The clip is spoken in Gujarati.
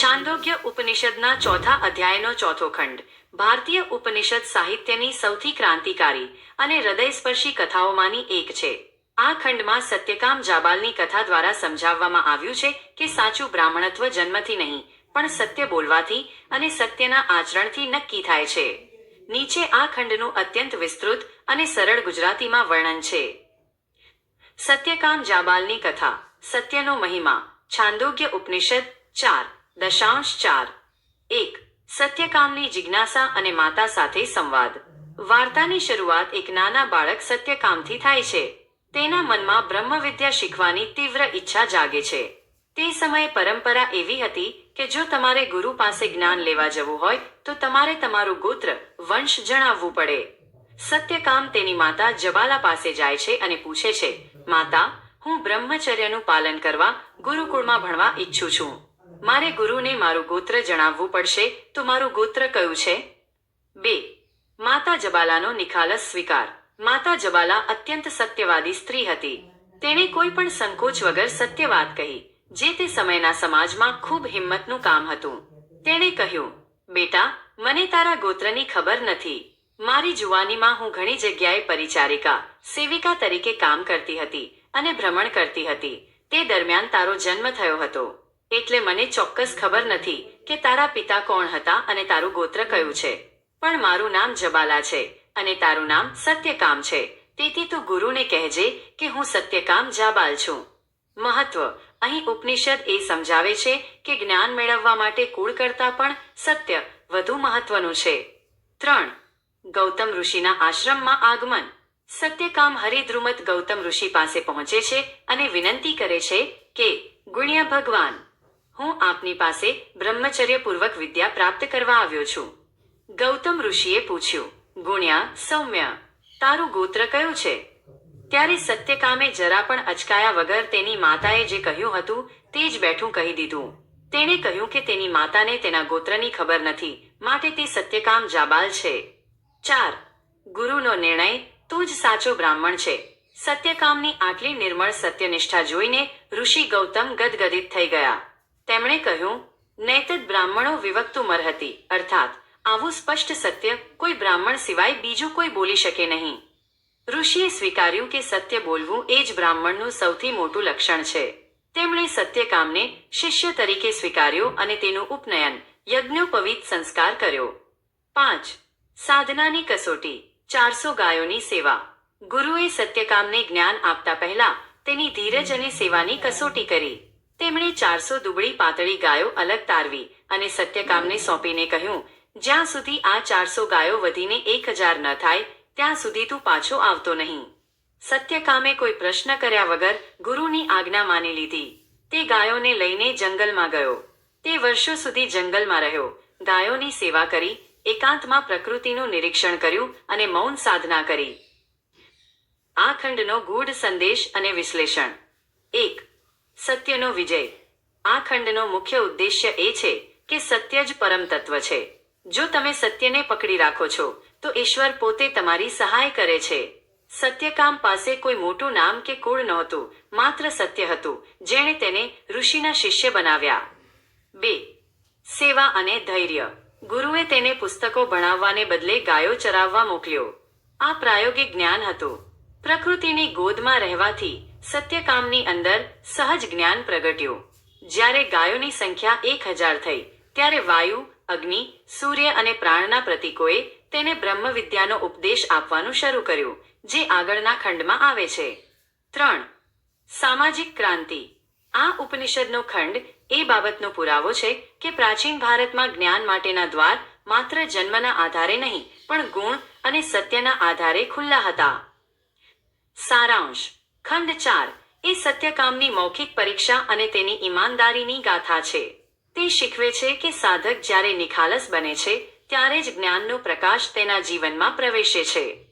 છાંદોગ્ય ઉપનિષદના ચોથા અધ્યાયનો ચોથો ખંડ. ભારતીય ઉપનિષદ સાહિત્યની સૌથી ક્રાંતિકારી અને હૃદયસ્પર્શી કથાઓમાંની એક છે. આ ખંડમાં સત્યકામ જાબાલની કથા દ્વારા સમજાવવામાં આવ્યું છે કે સાચું બ્રાહ્મણત્વ જન્મથી નહીં, પણ સત્ય બોલવાથી અને સત્યના આચરણથી નક્કી થાય છે. નીચે આ ખંડનું અત્યંત વિસ્તૃત અને સરળ ગુજરાતીમાં વર્ણન છે. સત્યકામ જાબાલની કથા, સત્યનો મહિમા, છાંદોગ્ય ઉપનિષદ ચાર, દશાંશ ચાર. એક, સત્યકામની જિજ્ઞાસા અને માતા સાથે સંવાદ. વાર્તાની શરૂઆત એક નાના બાળક સત્યકામથી થાય છે. તેના મનમાં બ્રહ્મવિદ્યા શીખવાની તીવ્ર ઈચ્છા જાગે છે. તે સમયે પરંપરા એવી હતી કે જો તમારે ગુરુ પાસે જ્ઞાન લેવા જવું હોય, તો તમારે તમારું ગોત્ર વંશ જણાવવું પડે. સત્યકામ તેની માતા જબાલા પાસે જાય છે અને પૂછે છે, માતા, હું બ્રહ્મચર્યનું પાલન કરવા ગુરુકુળમાં ભણવા ઈચ્છું છું. મારે ગુરુને મારું ગોત્ર જણાવવું પડશે? તો મારું ગોત્ર કયું છે? બે. માતા જબાલાનો નિખાલસ સ્વીકાર. માતા જબાલા અત્યંત સત્યવાદી સ્ત્રી હતી. તેણે કોઈ પણ સંકોચ વગર સત્ય વાત કહી, જે તે સમયના સમાજમાં ખૂબ હિંમતનું કામ હતું. તેણે કહ્યું, બેટા, મને તારા ગોત્રની ખબર નથી. મારી જુવાનીમાં હું ઘણી જગ્યાએ પરિચારિકા, સેવિકા તરીકે કામ કરતી હતી અને ભ્રમણ કરતી હતી. તે દરમિયાન તારો જન્મ થયો હતો. એટલે મને ચોક્કસ ખબર નથી કે તારા પિતા કોણ હતા અને તારું ગોત્ર કયું છે. પણ મારું નામ જબાલા છે અને તારું નામ સત્યકામ છે. તેથી તું ગુરુને કહેજે કે હું સત્યકામ જાબાલ છું. મહત્વ. અહીં ઉપનિષદ એ સમજાવે છે કે જ્ઞાન મેળવવા માટે કુળ કરતાં પણ સત્ય વધુ મહત્વનું છે. ત્રણ. ગૌતમ ઋષિના આશ્રમમાં આગમન. સત્યકામ હરિદ્રુમત ગૌતમ ઋષિ પાસે પહોંચે છે અને વિનંતી કરે છે કે ગુણ્ય ભગવાન હું આપની પાસે બ્રહ્મચર્યપૂર્વક વિદ્યા પ્રાપ્ત કરવા આવ્યો છું. ગૌતમ ઋષિએ પૂછ્યું, ગુણ્યા, સૌમ્ય, તારું ગોત્ર કયું છે? ત્યારે સત્યકામે જરા પણ અચકાયા વગર તેની માતાએ જે કહ્યું હતું તે જ બેઠું કહી દીધું. તેણે કહ્યું કે તેની માતાને તેના ગોત્રની ખબર નથી, માટે તે સત્યકામ જાબાલ છે. ચાર, ગુરુનો નિર્ણય તું જ સાચો બ્રાહ્મણ છે. સત્યકામની આટલી નિર્મળ સત્યનિષ્ઠા જોઈને ઋષિ ગૌતમ ગદગદિત થઈ ગયા. તેમણે કહ્યું નૈતદ બ્રાહ્મણો વિવક્તુ મરહતી અર્થાત, આવું સ્પષ્ટ સત્ય કોઈ બ્રાહ્મણ સિવાય બીજું કોઈ બોલી શકે નહીં. ઋષિએ સ્વીકાર્યું કે સત્ય બોલવું એ જ બ્રાહ્મણનું સૌથી મોટું લક્ષણ છે. તેમણે સત્યકામને શિષ્ય તરીકે સ્વીકાર્યો અને તેનું ઉપનયન યજ્ઞોપવિત સંસ્કાર કર્યો. પાંચ. સાધનાની કસોટી, ચારસો ગાયોની સેવા. ગુરુએ સત્યકામને જ્ઞાન આપતા પહેલા તેની ધીરજ અને સેવાની કસોટી કરી. તેમણે ચારસો દુબળી પાતળી ગાયો અલગ તારવી અને સત્યકામને સોંપીને કહ્યું, જ્યાં સુધી આ ચારસો ગાયો વધીને એક હજાર ન થાય, ત્યાં સુધી તું પાછો આવતો નહીં. સત્યકામે કોઈ પ્રશ્ન કર્યા વગર ગુરુની આજ્ઞા માની લીધી. તે ગાયોને લઈને જંગલમાં ગયો. તે વર્ષો સુધી જંગલમાં રહ્યો. ગાયોની સેવા કરી, એકાંતમાં પ્રકૃતિનું નિરીક્ષણ કર્યું અને મૌન સાધના કરી. આ ખંડનો ગૂઢ સંદેશ અને વિશ્લેષણ. એક સત્યનો વિજય. આ ખંડનો મુખ્ય ઉદ્દેશ્ય એ છે કે સત્ય જ પરમ તત્વ છે. જો તમે સત્યને પકડી રાખો છો, તો ઈશ્વર પોતે તમારી સહાય કરે છે. સત્યકામ પાસે કોઈ મોટું નામ કે કુળ નહોતું, માત્ર સત્ય હતું, જેણે તેને ઋષિના શિષ્ય બનાવ્યા. બે. સેવા અને ધૈર્ય. ગુરુએ તેને પુસ્તકો ભણાવવાને બદલે ગાયો ચરાવવા મોકલ્યો. આ પ્રાયોગિક જ્ઞાન હતું. પ્રકૃતિની ગોદમાં રહેવાથી સત્યકામની અંદર સહજ જ્ઞાન પ્રગટ્યું. જ્યારે ગાયોની સંખ્યા એક હજાર થઈ, ત્યારે વાયુ, અગ્નિ, સૂર્ય અને પ્રાણના પ્રતીકોએ તેને બ્રહ્મ વિદ્યાનો ઉપદેશ આપવાનું શરૂ કર્યું, જે આગળના ખંડમાં આવે છે. ત્રણ, સામાજિક ક્રાંતિ. આ ઉપનિષદનો ખંડ એ બાબતનો પુરાવો છે કે પ્રાચીન ભારતમાં જ્ઞાન માટેના દ્વાર માત્ર જન્મના આધારે નહીં, પણ ગુણ અને સત્યના આધારે ખુલ્લા હતા. સારાંશ. ખંડ ચાર, એ સત્યકામની મૌખિક પરીક્ષા અને તેની ઈમાનદારીની ગાથા છે. તે શીખવે છે કે સાધક જ્યારે નિખાલસ બને છે, ત્યારે જ જ્ઞાનનો પ્રકાશ તેના જીવનમાં પ્રવેશે છે.